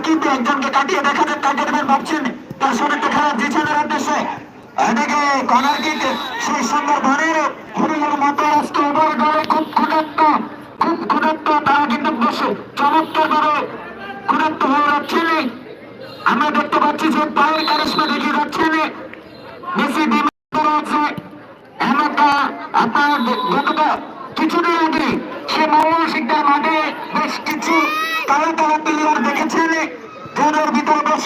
বাকিতে একজনকে কাটিয়ে দেখা যাক কাটিয়ে দেবেন ভাবছেন, তার শরীরটা খারাপ জিছানের উদ্দেশ্যে। এদিকে কর্নার কিক সেই সুন্দর বনের হরিণের মতো আজকে এবার গলে খুব ক্ষুধার্ত খুব ক্ষুধার্ত, তারা কিন্তু বসে চমৎকার ভাবে ক্ষুধার্ত হয়ে যাচ্ছেন। আমরা দেখতে পাচ্ছি যে পায়ের কারিশমা দেখে যাচ্ছেন। মেসি ডিমান্ড আছে। এমনটা আপনার গতটা কিছুদিন আগে সে মৌল শিকদার মাঠে বেশ কিছু কালো কালো প্লেয়ার বেশ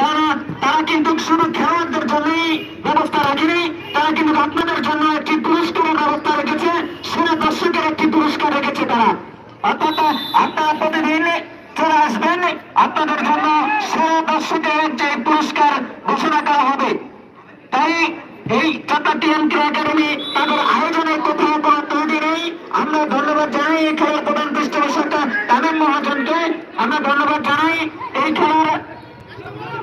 কারণ তারা কিন্তু শুধু খেলোয়াড়দের জন্যই ব্যবস্থা রাখেনি, তারা কিন্তু আপনাদের জন্য একটি পুরস্কারের ব্যবস্থা রেখেছে সেরা দর্শকের একটি পুরস্কার রেখেছে তারা। অর্থাৎ, আপনারা প্রতিদিন চলে আসবেন, আপনাদের জন্য সেরা দর্শকের একটি পুরস্কার ঘোষণা করা হবে। তাই এই চট্টগ্রাম একাডেমি তাদের আয়োজনের কোথাও কোনো ত্রুটি নেই। আমরা ধন্যবাদ জানাই এই খেলার প্রধান পৃষ্ঠপোষক তামিম মহাজনকে। আমরা ধন্যবাদ জানাই এই খেলার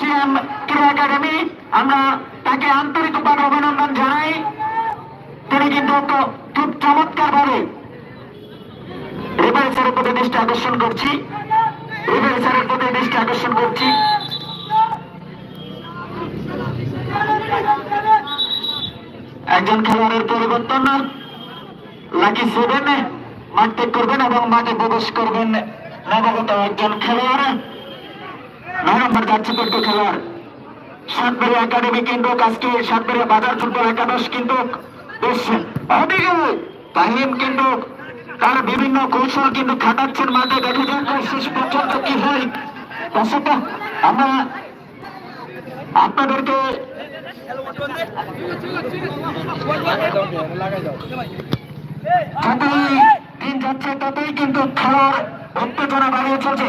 ক্রীড়া একাডেমি, আমরা তাকে আন্তরিকভাবে অভিনন্দন জানাই। তিনি কিন্তু খুব চমৎকার ভাবে রেফারি স্যারের প্রতি দৃষ্টি আকর্ষণ করছি। রেফারি স্যারের প্রতি দৃষ্টি আকর্ষণ করছি। একজন খেলোয়াড়ের পরিবর্তন লাকি সেভেন মাঠ করবেন এবং মাঠে প্রবেশ করবেন। নবগত একজন খেলোয়াড়। নয় নম্বর কিন্তু খেলোয়াড়। সাতবাড়ি একাডেমি কিন্তু আজকে সাতবাড়ি বাজার ফুটবল একাদশ কিন্তু বেশ অদিকে তাহিম কিন্তু তার বিভিন্ন কৌশল কিন্তু খাটাচ্ছেন মাঠে। দেখা যাক শেষ পর্যন্ত কি হয়। দর্শক আমরা আপনাদেরকে যতই দিন যাচ্ছে, ততই কিন্তু খেলার উত্তেজনা বাড়িয়ে চলছে।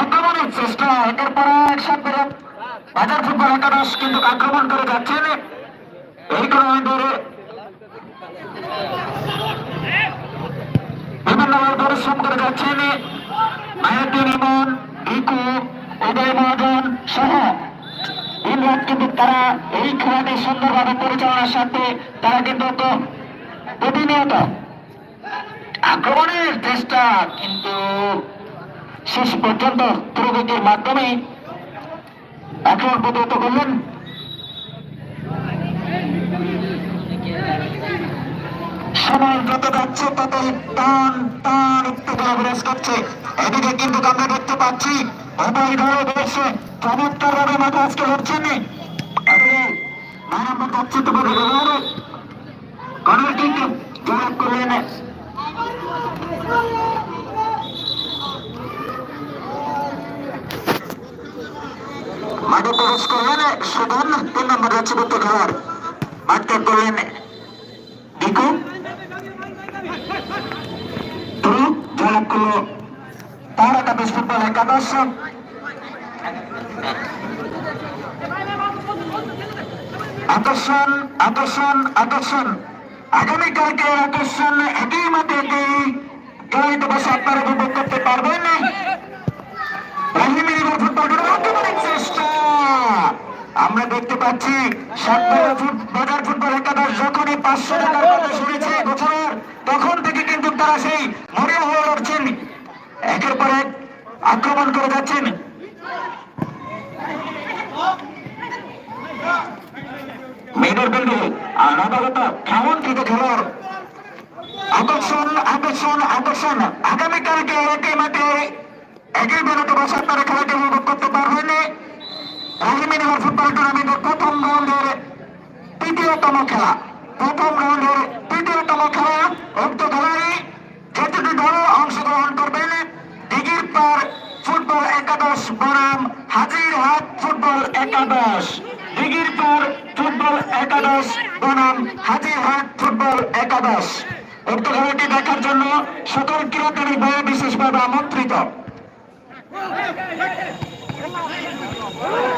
আক্রমণের চেষ্টা, একের পর এক সাথে বাজার ফুটবল একাদশ কিন্তু আক্রমণ করে যাচ্ছেন এই টুর্নামেন্টের বিভিন্নভাবে পরিশ্রম করে যাচ্ছেন। মাইনুদ্দিন ইমন রিকু উদয় মহাজন সহ ইমরান কিন্তু তারা এই খেলাটি সুন্দরভাবে পরিচালনার সাথে তারা কিন্তু প্রতিনিয়ত আক্রমণের চেষ্টা, কিন্তু শেষ পর্যন্ত প্রগতির মাধ্যমে আক্রমণ প্রতিহত করলেন। সময় যত যাচ্ছে, ততই টান টান উত্তেজনা বিরাজ করছে। এদিকে কিন্তু আমরা দেখতে পাচ্ছি, উভয় দল বেশ চমৎকার ভাবে মাঠে আজকে নয় নম্বর যাচ্ছে তো বলে জবাব করলেন। মাঠে প্রবেশ করলেন সুধন তিন নম্বর যাচ্ছে করতে খেলোয়াড় মাঠ ত্যাগ করলেন ধ্রু জবাব করল। তার একাদশ ফুটবল একাদশ। আকর্ষণ আকর্ষণ আকর্ষণ। আগামীকালকে আকর্ষণ একই মাঠে খেলাইতে বসে আপনারা উপভোগ করতে পারবেন। আমরা দেখতে পাচ্ছি সাতবাড়িয়া ফুট, বাজার ফুটবল একাদশ যখনই পাঁচশো টাকার কথা শুনেছে বছরের, তখন থেকে কিন্তু তারা সেই মরিয়া হয়ে উঠছেন একের পর এক আক্রমণ করে যাচ্ছেন। মেয়েদের বিল্ডিং আর আদালত কেমন খেলোয়াড়। আকর্ষণ আকর্ষণ আকর্ষণ, আগামীকালকে একই মাঠে একই বেরোতে বসে আপনারা খেলাটি উপভোগ করতে পারবেন রাহিমিন ফুটবল টুর্নামেন্টের প্রথম রাউন্ডের তৃতীয়তম খেলা। প্রথম রাউন্ডের তৃতীয়তম খেলা উক্ত খেলায় যেটুকু দল অংশগ্রহণ করবেন, দিঘির পর ফুটবল একাদশ বনাম হাজিরহাট ফুটবল একাদশ। দিঘির পর ফুটবল একাদশ বনাম হাজিরহাট ফুটবল একাদশ। উক্ত খেলাটি দেখার জন্য সকল ক্রীড়াকারী বয় বিশেষভাবে আমন্ত্রিত।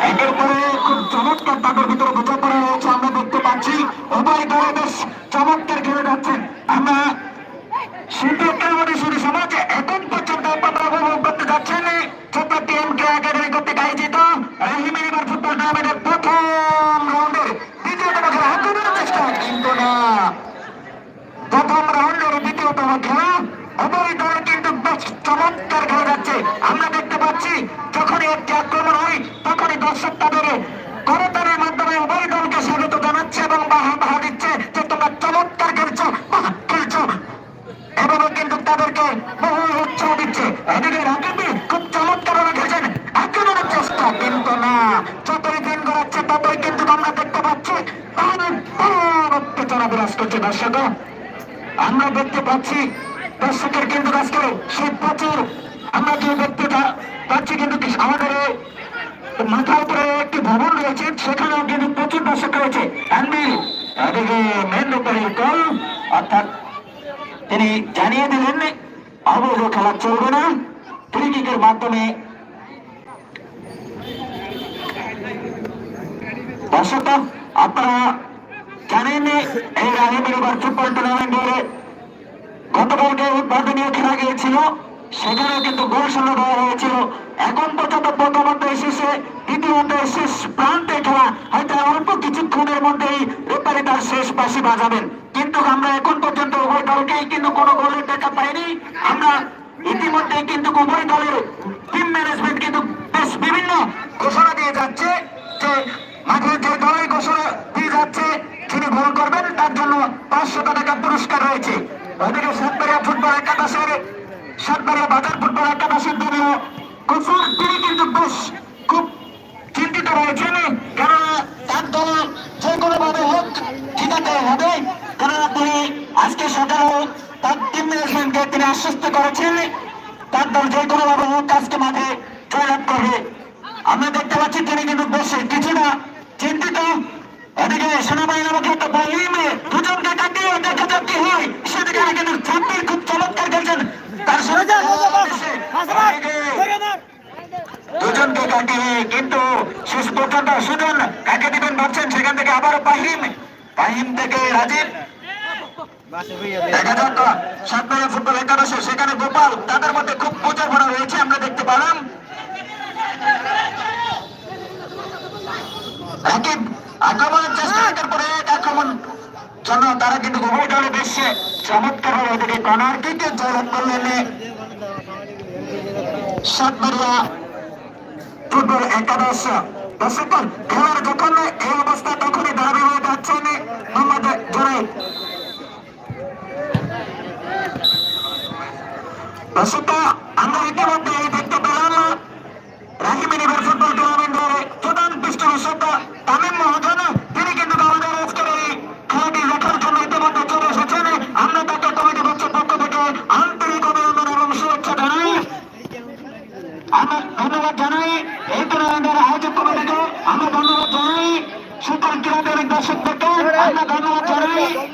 একের পরে খুব চমৎকার তাদের ভিতরে বোঝাপড়া রয়েছে, আমরা দেখতে পাচ্ছি। উভয় দলে বেশ চমৎকার খেলে যাচ্ছেন। আমরা সুন্দর খেলোয়াড়ি শুরু সমাজ এখন পর্যন্ত উপভোগ করতে যাচ্ছেন ছোট্ট টিএম কে একাডেমি কর্তৃক আয়োজিত রাহিমিন এবার ফুটবল টুর্নামেন্টের প্রথম রাউন্ডের দ্বিতীয়তম খেলা, উভয় দল কিন্তু বেশ চমৎকার খেলে যাচ্ছে। আমরা পাচ্ছি, যখনই একটি আক্রমণ হয়, তখনই দর্শক তাদের করতালের মাধ্যমে উভয় দলকে স্বাগত জানাচ্ছে এবং বাহা দিচ্ছে যে তোমরা চমৎকার খেলছো খেলছো। এভাবে কিন্তু তাদেরকে বহু উৎসাহ দিচ্ছে। এদিকে রাকিবি খুব চমৎকার খেলছেন। আক্রমণের চেষ্টা কিন্তু না। যতই দিন গড়াচ্ছে, ততই কিন্তু আমরা দেখতে পাচ্ছি উত্তেজনা বিরাজ করছে দর্শক আমরা দেখতে পাচ্ছি দর্শকের কিন্তু আজকে সেই প্রচুর আমরা যে দেখতে পাচ্ছি কিন্তু আমাদের মাথার উপরে একটি ভবন রয়েছে, সেখানেও কিন্তু প্রচুর দর্শক রয়েছে। অর্থাৎ তিনি জানিয়ে দিলেন, অবৈধ খেলা চলবে না। ফ্রি মাধ্যমে দর্শক, আপনারা জানেন, এই রাহিমের এবার ফুটবল টুর্নামেন্টের গতকালকে উদ্বোধনীয় খেলা গিয়েছিল। সেখানেও কিন্তু গোল শূন্য দেওয়া হয়েছিল। এখন পর্যন্ত প্রথম অধ্যায় শেষে দ্বিতীয় শেষ প্রান্তে খেলা। হয়তো অল্প কিছুক্ষণের মধ্যেই রেপারি তার শেষ বাসি বাজাবেন। কিন্তু আমরা এখন পর্যন্ত উভয় দলকেই কিন্তু কোনো গোলের দেখা পাইনি। আমরা ইতিমধ্যে কিন্তু উভয় দলের টিম ম্যানেজমেন্ট কিন্তু বেশ বিভিন্ন ঘোষণা দিয়ে যাচ্ছে যে মাঝে যে দলের ঘোষণা দিয়ে যাচ্ছে যিনি গোল করবেন। তার জন্য পাঁচশো টাকা পুরস্কার রয়েছে। ওদিকে সাতবাড়িয়া ফুটবল একাদশের সাতবাড়িয়া বাজার ফুটবল একাদশের দলীয় কুফুর তিনি কিন্তু বেশ খুব চিন্তিত রয়েছেন। তার হোক আশ্বস্ত তার দল হোক কিন্তু চিন্তিত। এদিকে সেনাবাহিনী বাহিনী দুজনকে কাটিয়ে দেখা কি হয়। সেদিকে কিন্তু খুব চমৎকার খেলছেন তার দুজনকে কাটিয়ে কিন্তু শেষ পর্যন্ত সুজন কাকে দিবেন ভাবছেন? সেখান থেকে আবারও পাহিম পাহিম থেকে রাজীব। দেখা যাক সাতবাড়িয়া ফুটবল একাদশে সেখানে গোপাল তাদের মধ্যে খুব বোঝাপড়া রয়েছে আমরা দেখতে পেলাম। রাকিব আক্রমণের চেষ্টা একের পরে আক্রমণ জন্য তারা কিন্তু উভয় দলে বেশ চমৎকার ভাবে ওদিকে কর্নার কিকে জয়লাভ করলেন। সাতবাড়িয়া ফুটবল একাদশ দর্শক খেলার যখন এই অবস্থা, তখনই দাবি হয়ে যাচ্ছেন মোহাম্মদ জোরাই দর্শক আমরা ইতিমধ্যে দেখতে পেলাম রাহিমিন এবার ফুটবল টুর্নামেন্টের প্রধান পৃষ্ঠপোষক তামিম মহাজন তিনি কিন্তু আমাদের আজকের এই খেলাটি দেখার জন্য ইতিমধ্যে চলে এসেছেন আমরা তাকে কমিটি পক্ষের পক্ষ থেকে আন্তরিক অভিনন্দন এবং শুভেচ্ছা জানাই আমরা ধন্যবাদ জানাই এই টুর্নামেন্টের আয়োজক কমিটিকে আমরা ধন্যবাদ জানাই সকল ক্রীড়াদের দর্শকদেরকে আমরা ধন্যবাদ জানাই। এই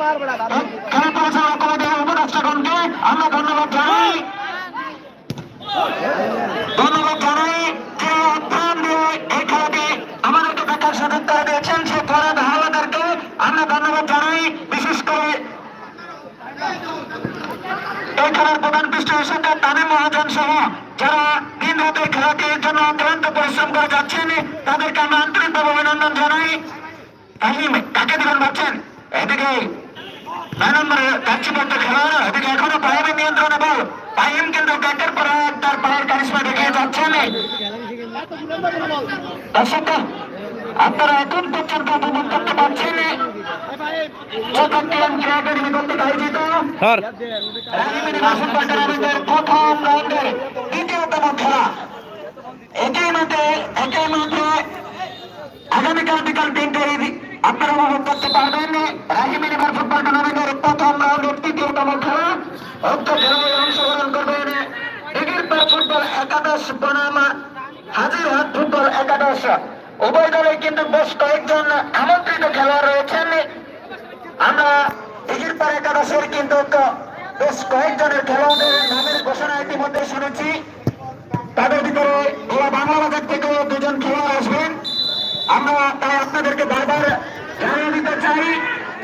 খেলা পরিচালনা আমরা ধন্যবাদ জানাই। ধন্যবাদ জানাই যে প্রাণ দিয়ে এই খেলাটি আমাদেরকে দেখার পরিশ্রম করে যাচ্ছেন, তাদেরকে আমরা আন্তরিকভাবে অভিনন্দন জানাই। তাহিম কাকে দেবেন ভাবছেন? এদিকে নয় নম্বরে কাচ্চিপত্র খেলোয়াড় এদিকে এখনও পায়ের নিয়ন্ত্রণে বল পাহিম কিন্তু ব্যাটের পর তার পায়ের কারিশমা দেখিয়ে যাচ্ছেন। দর্শক আপনারা এখন পর্যন্ত উপভোগ করতে পারছেন। চতুর্থ অঙ্কের একাডেমি কর্তৃক আয়োজিত ধর রাজধানী বাসন টুর্নামেন্টের প্রথম রাউন্ডের দ্বিতীয়তম খেলা। একই মাঠে একই মাঠে আগামীকাল বিকাল তিনটের আপনারা উপভোগ করতে পারবেন রাহিম ইউনিভার ফুটবল টুর্নামেন্টের প্রথম রাউন্ডের তৃতীয়তম খেলা। উক্ত খেলায় অংশগ্রহণ করবেন দিগিরপাড় ফুটবল একাদশ বনাম হাজিরহাট ফুটবল একাদশ। উভয় দলে কিন্তু বেশ কয়েকজন আমন্ত্রিত খেলোয়াড় রয়েছেন। আমরা দিঘিরপাড় একাদশের কিন্তু বেশ কয়েকজনের খেলোয়াড়দের নামের ঘোষণা ইতিমধ্যে শুনেছি। তাদের ভিতরে বাংলা বাজার থেকে দুজন খেলোয়াড় আসবেন। আমরা তাই আপনাদেরকে বারবার জানিয়ে দিতে চাই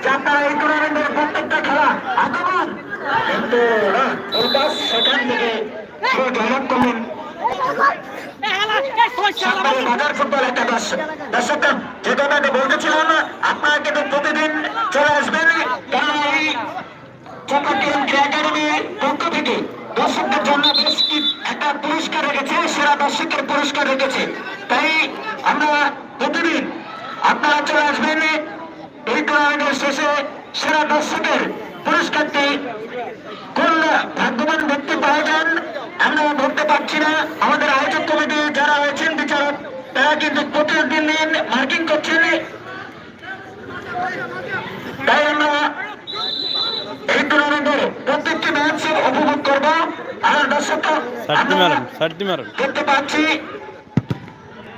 যে এই টুর্নামেন্টের প্রত্যেকটা খেলা আগমন কিন্তু সেখান থেকে ফুটবল একাদশ দর্শক যে কথাটা বলতেছিলাম প্রতিদিন চলে আসবেন কারণ এই চট্টগ্রাম ক্রীড়া একাডেমির পক্ষ থেকে। দর্শকদের জন্য বেশ একটা পুরস্কার রেখেছে, সেরা দর্শকের পুরস্কার রেখেছে। তাই আমরা প্রতিদিন আপনারা চলে আসবেন এই টুর্নামেন্টের শেষে সেরা দর্শকের পুরস্কারটি কোন ভাগ্যবান ব্যক্তি পাওয়া যান। আমরা ধরতে পারছি না। আমাদের আয়োজক কমিটি যারা রয়েছেন বিচারক তারা কিন্তু প্রতিদিন দিন মার্কিং করছেন। তাই আমরা এই টুর্নামেন্টের প্রত্যেকটি ম্যাচ উপভোগ করব। আর দর্শক দেখতে পাচ্ছি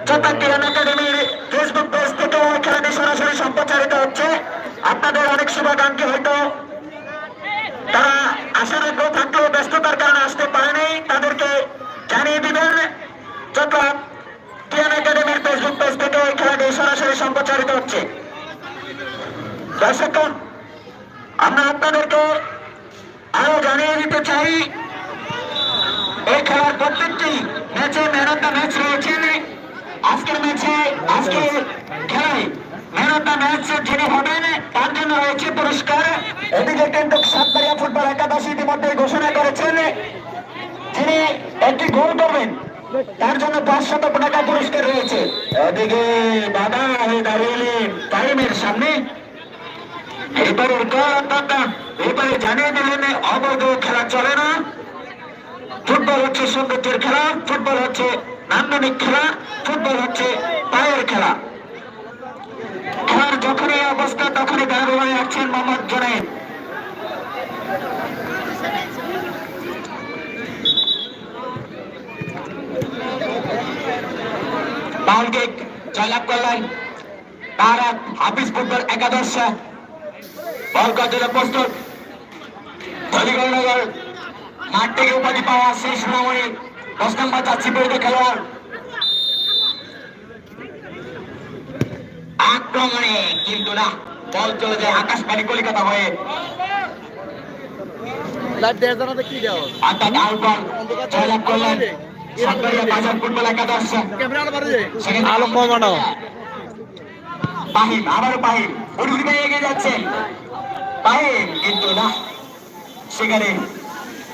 চট্টগ্রাম একাডেমির ফেসবুক পেজ থেকে খেলাটি সরাসরি সম্প্রচারিত হচ্ছে। আপনাদের অনেক শুভাকাঙ্ক্ষী হয়তো তারা আসার ব্যস্ততার কারণে আসতে পারেনি। তাদেরকে জানিয়ে দিবেন, চট্টগ্রাম টিএন একাডেমির ফেসবুক পেজ থেকে খেলাটি সরাসরি সম্প্রচারিত হচ্ছে। দর্শক, আমরা আপনাদেরকে আরও জানিয়ে দিতে চাই, এই প্রত্যেকটি ম্যাচে ম্যান ম্যাচ রয়েছেন। আজকের ম্যাচে আজকে খেলায় ম্যান অফ দ্য ম্যাচ যিনি হবেন, তার জন্য রয়েছে পুরস্কার। এদিকে কিন্তু সাতবাড়িয়া ফুটবল একাদশ ইতিমধ্যে ঘোষণা করেছেন যিনি একটি গোল করবেন, তার জন্য পাঁচ শত টাকা পুরস্কার রয়েছে। এদিকে বাধা হয়ে দাঁড়িয়েলেন টাইমের সামনে। এবারের গোলদাতা এবারে জানিয়ে দিলেন, অবৈধ খেলা চলে না। ফুটবল হচ্ছে সৌন্দর্যের খেলা, ফুটবল হচ্ছে নান্দনিক খেলা, ফুটবল হচ্ছে পায়ের খেলা। খেলার যখনই অবস্থা, তখনই দাঁড়িয়ে আছেন মোহাম্মদ জোনাইদ বাউলকে জয়লাভ করলেন তারা হাফিজ ফুটবল একাদশ। বল কাজের প্রস্তুত। ধলিগড়নগর মাঠ থেকে উপাধি পাওয়া শেষ সুনামণি দশ নম্বর যাচ্ছি বৈধ খেলোয়াড় আক্রমণে কিন্তু না বল চলে যায় আকাশবাণী কলিকাতা হয়ে। লাইট দেওয়ার জন্য কি দেওয়া অর্থাৎ আউটবল জয়লাভ করলেন সাতবাড়িয়া বাজার ফুটবল একাদশ। সেখানে আলো কমানো পাহিম আবারও পাহিম উড়ুড়ি পেয়ে এগিয়ে যাচ্ছেন পাহিম কিন্তু না। সেখানে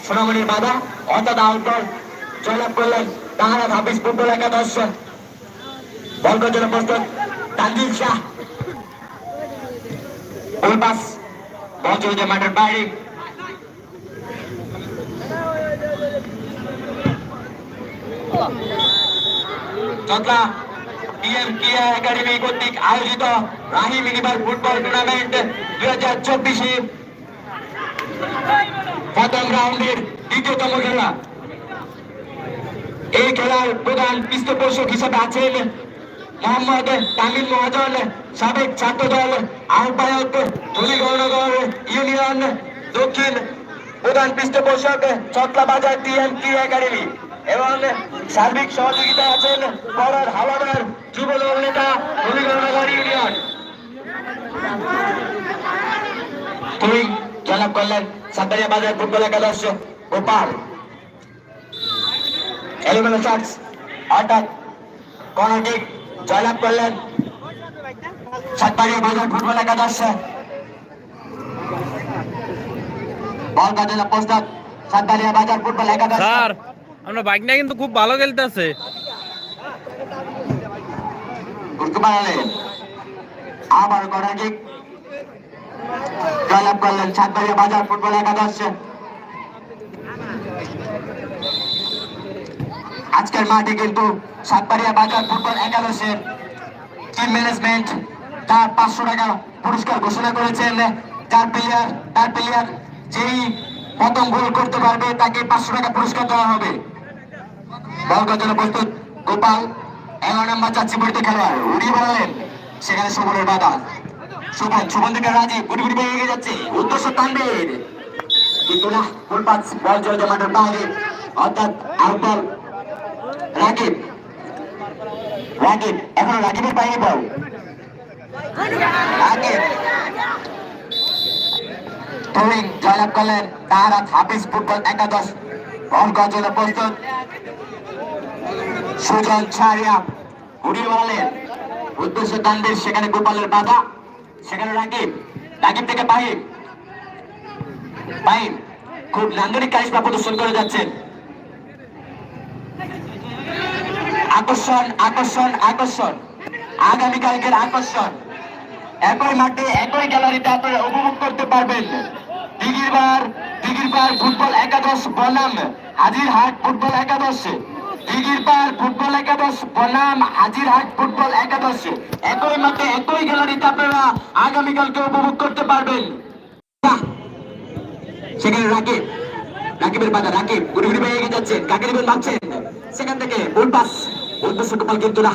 সোনামণির বাধা অর্থাৎ আউটবল জয়লাভ করলেন তাহারা হাফিজ ফুটবল একাদশ। বল করছেন প্রস্তুত। Tanzil Shah. Goal pass. Ball মাঠের বাইরে। চব্বিশে প্রথম রাউন্ডের দ্বিতীয়তম খেলা। এই খেলার প্রধান পৃষ্ঠপোষক হিসেবে আছেন মোহাম্মদ তামিম মহাজন, সাবেক ছাত্র দল আহ্বায়ক ধুলিগড়নগর ইউনিয়ন, দক্ষিণ প্রধান পৃষ্ঠপোষক চটলা বাজার টিএমটি একাডেমি এবং সার্বিক সহযোগিতায় আছেন পরার হাওলাদার যুবদল নেতা ধুলিগড়নগর ইউনিয়ন। তুমি জয়লাভ করলেন বাজার ফুটবল একাদশ গোপাল। এলিমেন্ট শটস অর্থাৎ জয়লাভ করলেন সাতবাড়িয়া বাজার ফুটবল একাদশ বল কাজে প্রস্তাব সাতবাড়িয়া বাজার ফুটবল একাদশ স্যার আমরা বাইক নিয়ে কিন্তু খুব ভালো খেলতেছে। গুরুত্ব বাড়ালেন আবার কর্নার কিক জয়লাভ করলেন সাতবাড়িয়া বাজার ফুটবল একাদশ আজকের মাঠে কিন্তু সাতবাড়িয়া বাজার ফুটবল একাদশের টিম ম্যানেজমেন্ট তার পাঁচশো টাকা পুরস্কার ঘোষণা করেছেন যার প্লেয়ার তার প্লেয়ার যেই প্রথম গোল করতে পারবে তাকে পাঁচশো টাকা পুরস্কার দেওয়া হবে। বল প্রস্তুত? গোপাল, এগারো নম্বর চাচ্ছি পড়তে খেলোয়াড় উড়িয়ে বেড়ালেন সেখানে সুমনের বাধা। সুমন সুমন থেকে গুড়ি গুড়ি বেরিয়ে এগিয়ে যাচ্ছে। উদ্দেশ্য তানবীর কিন্তু না ফুল পাস বল জয় মাঠের বাইরে। অর্থাৎ আউট রাকিব। রাকিব বল রাকিব। টুইং জয়লাভ করলেন হাফিজ ফুটবল একাদশ বল জন্য প্রস্তুত। সুজন ছাড়িয়া উড়িয়ে বলেন উদ্দেশ্য সেখানে গোপালের বাধা, সেখানে রাকিব। রাকিব থেকে পাহিম পাহিম খুব নান্দনিক কারিশমা প্রদর্শন করে যাচ্ছেন। আকর্ষণ আকর্ষণ আকর্ষণ। আগামীকালকের আকর্ষণ। একই মাঠে একই গ্যালারিতে আপনারা উপভোগ করতে পারবেন। দিঘিরবার দিঘিরবার ফুটবল একাদশ বনাম, হাজিরহাট ফুটবল একাদশ। দিঘিরবার ফুটবল একাদশ বনাম, হাজিরহাট ফুটবল একাদশ। একই মাঠে একই গ্যালারিতে আপনারা আগামীকালকে উপভোগ করতে পারবেন। সেখানে রাকিব, রাকিবের বাধা রাকিব গুড়ি গুড়ি পেয়ে যাচ্ছে কাকে নেবেন ভাবছেন? সেখান থেকে উল্পাস উদ্দেশ্য গোপাল কিন্তু না